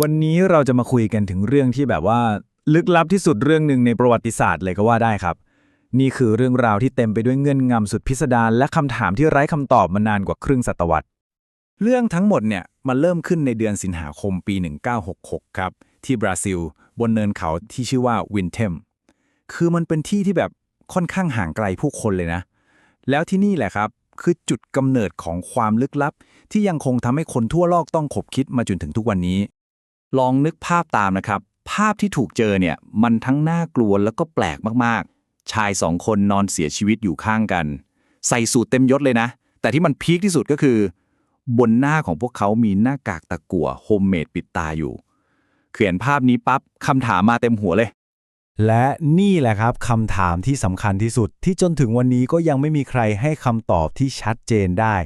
วันนี้เราจะมาคุยกันถึงเรื่องที่แบบว่า ลึกลับที่สุดเรื่องหนึ่งในประวัติศาสตร์เลยก็ว่าได้ครับ นี่คือเรื่องราวที่เต็มไปด้วยเงื่อนงำสุดพิสดารและคำถามที่ไร้คำตอบมานานกว่าครึ่งศตวรรษ เรื่องทั้งหมดเนี่ยมันเริ่มขึ้นในเดือนสิงหาคมปี 1966 ครับ ที่บราซิล บนเนินเขาที่ชื่อว่าวินเทมคือมันเป็นที่ที่แบบค่อนข้างห่างไกลผู้คนเลยนะ แล้วที่นี่แหละครับคือจุดกำเนิดของความลึกลับ ที่ยังคงทำให้คนทั่วโลกต้องขบคิดมาจนถึงทุกวันนี้ ลองนึกภาพตามนะครับ ภาพที่ถูกเจอเนี่ย มันทั้งน่ากลัวแล้วก็แปลกมากๆ ชายสองคนนอนเสียชีวิตอยู่ข้างกัน ใส่สูตรเต็มยศเลยนะ แต่ที่มันพีคที่สุดก็คือ บนหน้าของพวกเขามีหน้ากากตะกั่วโฮมเมดปิดตาอยู่ เขียนภาพนี้ปั๊บคำถามมาเต็มหัวเลย และนี่แหละครับคำถามที่สำคัญที่สุดที่จนถึงวันนี้ก็ยังไม่มีใครให้คำตอบที่ชัดเจนได้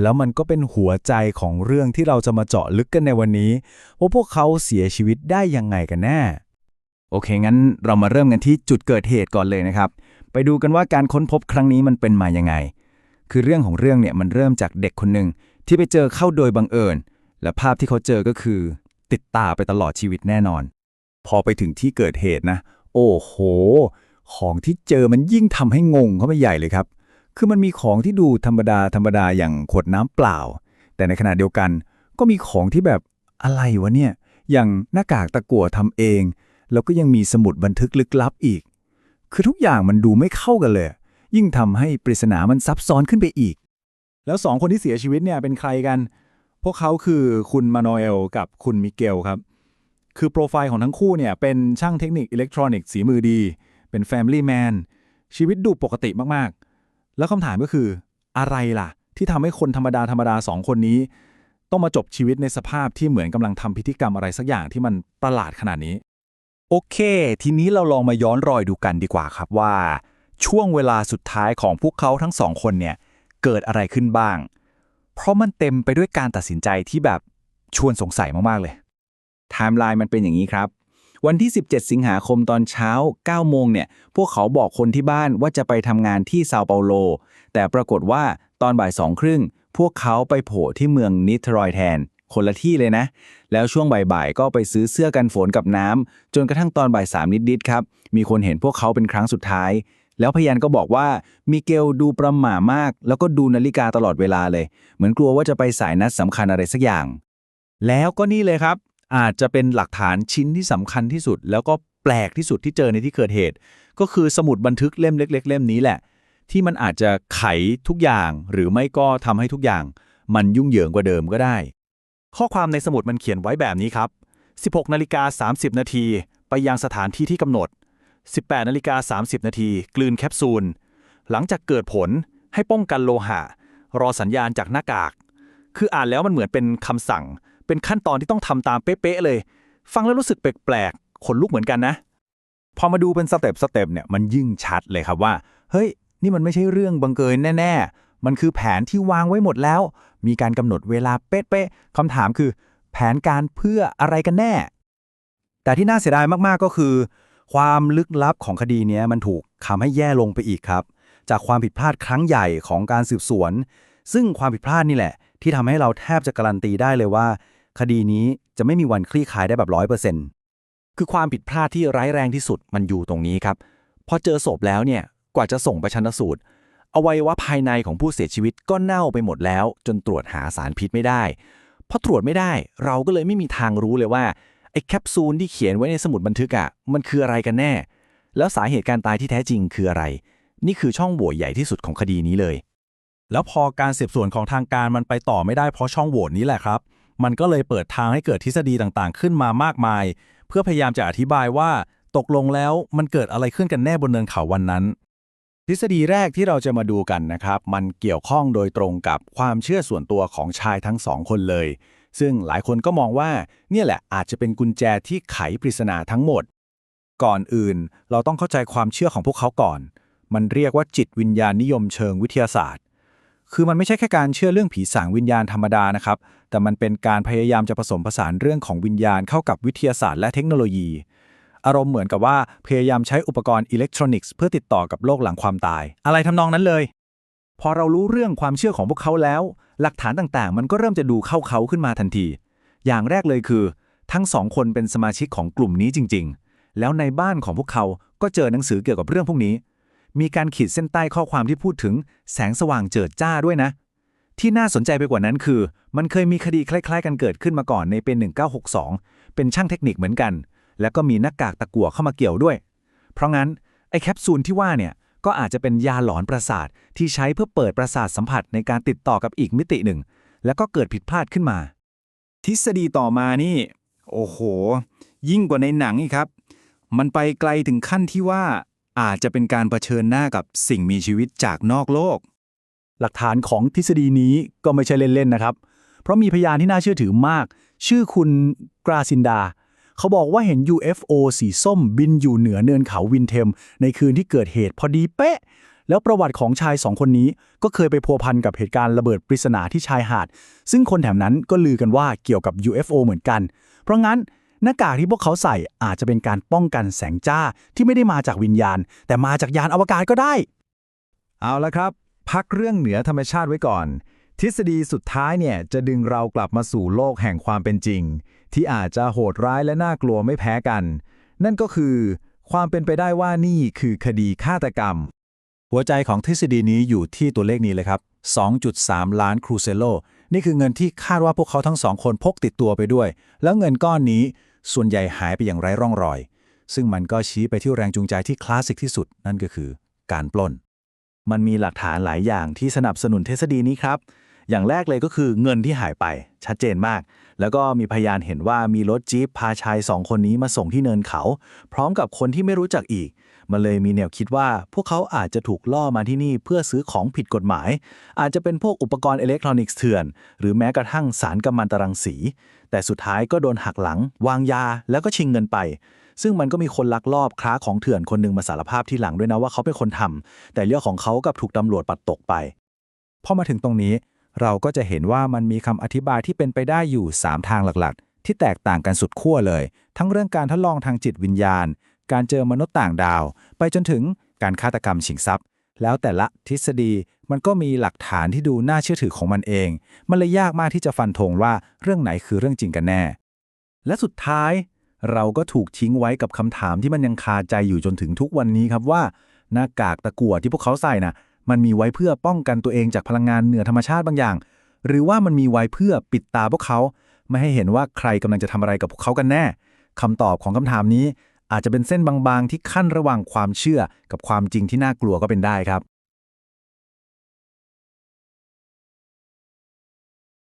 แล้วมันก็เป็นหัวใจของเรื่องที่เราจะมาเจาะลึกกันในวันนี้ ว่าพวกเขาเสียชีวิตได้ยังไงกันแน่ โอเค งั้นเรามาเริ่มกันที่จุดเกิดเหตุก่อนเลยนะครับ ไปดูกันว่าการค้นพบครั้งนี้มันเป็นมายังไง คือเรื่องของเรื่องเนี่ยมันเริ่มจากเด็กคนหนึ่งที่ไปเจอเข้าโดยบังเอิญ และภาพที่เขาเจอก็คือ ติดตาไปตลอดชีวิตแน่นอน พอไปถึงที่เกิดเหตุนะ โอ้โห ของที่เจอมันยิ่งทำให้งงเข้าไปใหญ่เลยครับ คือมันมีของที่ดูธรรมดาธรรมดาอย่างขวดน้ำเปล่า แต่ในขณะเดียวกัน ก็มีของที่แบบอะไรวะเนี่ย อย่างหน้ากากตะกั่วทำเอง แล้วก็ยังมีสมุดบันทึกลึกลับอีก คือทุกอย่างมันดูไม่เข้ากันเลย ยิ่งทำให้ปริศนามันซับซ้อนขึ้นไปอีก แล้วสองคนที่เสียชีวิตเนี่ยเป็นใครกัน พวกเขาคือคุณมาโนเอลกับคุณมิเกลครับ คือโปรไฟล์ของทั้งคู่เนี่ยเป็นช่างเทคนิคอิเล็กทรอนิกส์สีมือดี เป็นแฟมิลี่แมนชีวิตดูปกติมากๆ แล้วคำถามก็คืออะไรล่ะ ที่ทำให้คนธรรมดาธรรมดาสองคนนี้ ต้องมาจบชีวิตในสภาพที่เหมือนกำลังทำพิธีกรรมอะไรสักอย่างที่มันประหลาดขนาดนี้ โอเค ทีนี้เราลองมาย้อนรอยดูกันดีกว่าครับว่า ช่วงเวลาสุดท้ายของพวกเขาทั้งสองคนเนี่ยเกิดอะไรขึ้นบ้าง เพราะมันเต็มไปด้วยการตัดสินใจที่แบบชวนสงสัยมากๆเลย ไทม์ไลน์มันเป็นอย่างนี้ครับ วันที่ 17 สิงหาคมตอนเช้า 9 โมงเนี่ย พวกเขาบอกคนที่บ้านว่าจะไปทำงานที่ซาเปาโล แต่ปรากฏว่าตอนบ่ายสองครึ่งพวกเขาไปโผล่ที่เมืองนิทรอยแทน คนละที่เลยนะ แล้วช่วงบ่ายๆ ก็ไปซื้อเสื้อกันฝนกับน้ำจนกระทั่งตอนบ่ายสามนิดๆครับ มีคนเห็นพวกเขาเป็นครั้งสุดท้าย แล้วพยานก็บอกว่ามิเกลดูประหม่ามาก แล้วก็ดูนาฬิกาตลอดเวลาเลย เหมือนกลัวว่าจะไปสายนัดสำคัญอะไรสักอย่าง แล้วก็นี่เลยครับ อาจจะเป็นหลักฐานชิ้นที่สำคัญที่สุด แล้วก็แปลกที่สุดที่เจอในที่เกิดเหตุ ก็คือสมุดบันทึกเล่มเล็ก ๆ เล่มนี้แหละ ที่มันอาจจะไขทุกอย่าง หรือไม่ก็ทำให้ทุกอย่าง มันยุ่งเหยิงกว่าเดิมก็ได้ ข้อความในสมุดมันเขียนไว้แบบนี้ครับ 16นาฬิกา30 นาทีไปยังสถานที่ที่กำหนด 18นาฬิกา30 นาทีกลืนแคปซูล หลังจากเกิดผลให้ป้องกันโลหะ รอสัญญาณจากหน้ากาก คืออ่านแล้วมันเหมือนเป็นคำสั่ง เป็นขั้นตอนที่ต้องทำตามเป๊ะๆเลย ฟังแล้วรู้สึกแปลกๆขนลุกเหมือนกันนะ พอมาดูเป็นสเต็ปสเต็ปเนี่ยมันยิ่งชัดเลยครับว่า เฮ้ย นี่มันไม่ใช่เรื่องบังเกินแน่ ๆ มันคือแผนที่วางไว้หมดแล้ว มีการกำหนดเวลาเป๊ะๆคำถามคือ แผนการเพื่ออะไรกันแน่ แต่ที่น่าเสียดายมากๆก็คือ ความลึกลับของคดีนี้มันถูกทำให้แย่ลงไปอีกครับ จากความผิดพลาดครั้งใหญ่ของการสืบสวน ซึ่งความผิดพลาดนี่แหละที่ทำให้เราแทบจะการันตีได้เลยว่า คดีนี้จะไม่มีวันคลี่คลายได้แบบร้อยเปอร์เซ็นต์คือความผิดพลาดที่ร้ายแรงที่สุดมันอยู่ตรงนี้ครับพอเจอศพแล้วเนี่ยกว่าจะส่งไปชันสูตรอวัยวะภายในของผู้เสียชีวิตก็เน่าไปหมดแล้ว จนตรวจหาสารพิษไม่ได้พอตรวจไม่ได้ เราก็เลยไม่มีทางรู้เลยว่าไอ้แคปซูลที่เขียนไว้ในสมุดบันทึกอะมันคืออะไรกันแน่ แล้วสาเหตุการตายที่แท้จริงคืออะไร นี่คือช่องโหว่ใหญ่ที่สุดของคดีนี้เลย แล้วพอการสืบสวนของทางการมันไปต่อไม่ได้เพราะช่องโหว่นี้แหละครับ มันก็เลยเปิดทางให้เกิดทฤษฎีต่างๆ ขึ้นมามากมาย เพื่อพยายามจะอธิบายว่าตกลงแล้วมันเกิดอะไรขึ้นกันแน่บนเนินเขาวันนั้น ทฤษฎีแรกที่เราจะมาดูกันนะครับ มันเกี่ยวข้องโดยตรงกับความเชื่อส่วนตัวของชายทั้งสองคนเลย ซึ่งหลายคนก็มองว่าเนี่ยแหละอาจจะเป็นกุญแจที่ไขปริศนาทั้งหมด ก่อนอื่นเราต้องเข้าใจความเชื่อของพวกเขาก่อน มันเรียกว่าจิตวิญญาณนิยมเชิงวิทยาศาสตร์ คือมันไม่ใช่แค่การเชื่อเรื่องผีสางวิญญาณธรรมดานะครับ แต่มันเป็นการพยายามจะผสมผสานเรื่องของวิญญาณเข้ากับวิทยาศาสตร์และเทคโนโลยี อารมณ์เหมือนกับว่าพยายามใช้อุปกรณ์อิเล็กทรอนิกส์เพื่อติดต่อกับโลกหลังความตาย อะไรทำนองนั้นเลย พอเรารู้เรื่องความเชื่อของพวกเขาแล้ว หลักฐานต่างๆ มันก็เริ่มจะดูเข้าเขาขึ้นมาทันที อย่างแรกเลยคือ ทั้งสองคนเป็นสมาชิกของกลุ่มนี้จริง ๆ แล้วในบ้านของพวกเขาก็เจอหนังสือเกี่ยวกับเรื่องพวกนี้ มีการขีดเส้นใต้ข้อความที่พูดถึงแสงสว่างเจิดจ้าด้วยนะ ที่น่าสนใจไปกว่านั้นคือ มันเคยมีคดีคล้ายๆ กันเกิดขึ้นมาก่อนในปี1962 เป็นช่างเทคนิคเหมือนกัน แล้วก็มีหน้ากากตะกั่วเข้ามาเกี่ยวด้วย เพราะงั้นไอ้แคปซูลที่ว่าเนี่ยก็อาจจะเป็นยาหลอนประสาทที่ใช้เพื่อเปิดประสาทสัมผัสในการติดต่อกับอีกมิติหนึ่ง แล้วก็เกิดผิดพลาดขึ้นมา ทฤษฎีต่อมานี่ โอ้โห ยิ่งกว่าในหนังอีกครับ มันไปไกลถึงขั้นที่ว่า อาจจะเป็นการรเผชิญหน้ากับสิ่งมีชีวิตจากนอกโลก หลักฐานของทฤษฎีนี้ก็ไม่ใช่เล่นๆนะครับ เพราะมีพยานที่น่าเชื่อถือมาก ชื่อคุณกราซินดา เขาบอกว่าเห็น UFO สีส้มบินอยู่เหนือเนินเขาวินเทม ในคืนที่เกิดเหตุพอดีเป๊ะ แล้วประวัติของชายสองคนนี้ก็เคยไปพัวพันกับเหตุการณ์ระเบิดปริศนาที่ชายหาด ซึ่งคนแถวนั้นก็ลือกันว่าเกี่ยวกับ UFO เหมือนกัน เพราะงั้น หน้ากากที่พวกเขาใส่อาจจะเป็นการป้องกันแสงจ้าที่ไม่ได้มาจากวิญญาณ แต่มาจากยานอวกาศก็ได้ เอาละครับ พักเรื่องเหนือธรรมชาติไว้ก่อน ทฤษฎีสุดท้ายเนี่ยจะดึงเรากลับมาสู่โลกแห่งความเป็นจริง ที่อาจจะโหดร้ายและน่ากลัวไม่แพ้กัน นั่นก็คือความเป็นไปได้ว่านี่คือคดีฆาตกรรม หัวใจของทฤษฎีนี้อยู่ที่ตัวเลขนี้เลยครับ 2.3 ล้านครูเซโล นี่คือเงินที่คาดว่าพวกเขาทั้งสองคนพกติดตัวไปด้วย แล้วเงินก้อนนี้ ส่วนใหญ่หายไปอย่างไร้ร่องรอย ซึ่งมันก็ชี้ไปที่แรงจูงใจที่คลาสสิกที่สุด นั่นก็คือการปล้น มันมีหลักฐานหลายอย่างที่สนับสนุนทฤษฎีนี้ครับ อย่างแรกเลยก็คือเงินที่หายไป ชัดเจนมาก แล้วก็มีพยานเห็นว่ามีรถจี๊ปพาชายสองคนนี้มาส่งที่เนินเขา พร้อมกับคนที่ไม่รู้จักอีก มันเลยมีแนวคิดว่าพวกเขาอาจจะถูกล่อมาที่นี่เพื่อซื้อของผิดกฎหมาย อาจจะเป็นพวกอุปกรณ์อิเล็กทรอนิกส์เถื่อน หรือแม้กระทั่งสารกัมมันตรังสี แต่สุดท้ายก็โดนหักหลัง วางยาแล้วก็ชิงเงินไป ซึ่งมันก็มีคนลักลอบค้าของเถื่อนคนหนึ่งมาสารภาพที่หลังด้วยนะว่าเขาเป็นคนทำแต่เรื่องของเขากับถูกตำรวจปัดตกไปพอมาถึงตรงนี้เราก็จะเห็นว่ามันมีคำอธิบายที่เป็นไปได้อยู่ 3 ทางหลักๆ ที่แตกต่างกันสุดขั้วเลย ทั้งเรื่องการทดลองทางจิตวิญญาณ การเจอมนุษย์ต่างดาว ไปจนถึงการฆาตกรรมชิงทรัพย์ แล้วแต่ละทฤษฎีมันก็มีหลักฐานที่ดูน่าเชื่อถือของมันเอง มันเลยยากมากที่จะฟันธงว่าเรื่องไหนคือเรื่องจริงกันแน่ และสุดท้าย เราก็ถูกทิ้งไว้กับคำถามที่มันยังคาใจอยู่จนถึงทุกวันนี้ครับว่า หน้ากากตะกั่วที่พวกเขาใส่น่ะมันมีไว้เพื่อป้องกันตัวเองจากพลังงานเหนือธรรมชาติบางอย่าง หรือว่ามันมีไว้เพื่อปิดตาพวกเขา ไม่ให้เห็นว่าใครกำลังจะทำอะไรกับพวกเขากันแน่คำตอบของคำถามนี้ อาจจะเป็นเส้นบางๆ ที่ขั้นระหว่างความเชื่อกับความจริงที่น่ากลัวก็เป็นได้ครับ